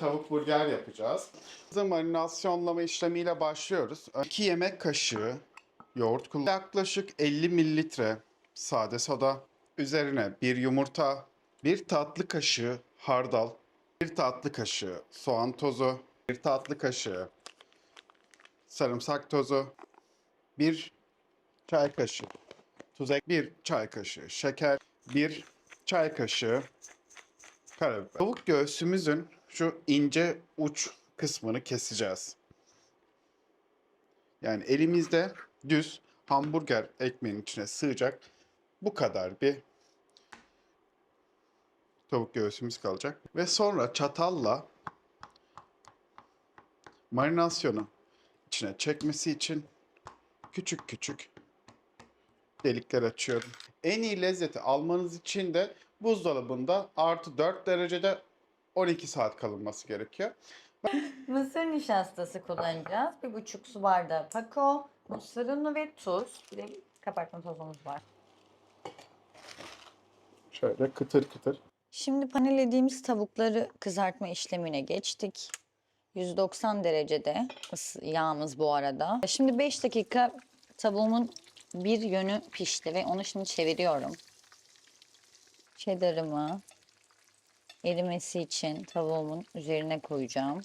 tavuk burger yapacağız. Marinasyonlama işlemiyle başlıyoruz. 2 yemek kaşığı yoğurt kullan. Yaklaşık 50 mililitre sade soda. Üzerine bir yumurta, bir tatlı kaşığı hardal, bir tatlı kaşığı soğan tozu, bir tatlı kaşığı sarımsak tozu, bir çay kaşığı tuz ek, bir çay kaşığı şeker, bir çay kaşığı karabiber. Tavuk göğsümüzün şu ince uç kısmını keseceğiz. Yani elimizde düz hamburger ekmeğin içine sığacak bu kadar bir tavuk göğsümüz kalacak. Ve sonra çatalla marinasyonu içine çekmesi için küçük küçük delikler açıyorum. En iyi lezzeti almanız için de buzdolabında artı 4 derecede 12 saat kalınması gerekiyor. Mısır nişastası kullanacağız. Bir buçuk su bardağı pako, mısır unu ve tuz. Bir de kabartma tozumuz var. Şöyle kıtır kıtır. Şimdi panellediğimiz tavukları kızartma işlemine geçtik. 190 derecede yağımız bu arada. Şimdi 5 dakika tavuğumun bir yönü pişti ve onu şimdi çeviriyorum. Cheddar'ımı erimesi için tavuğumun üzerine koyacağım.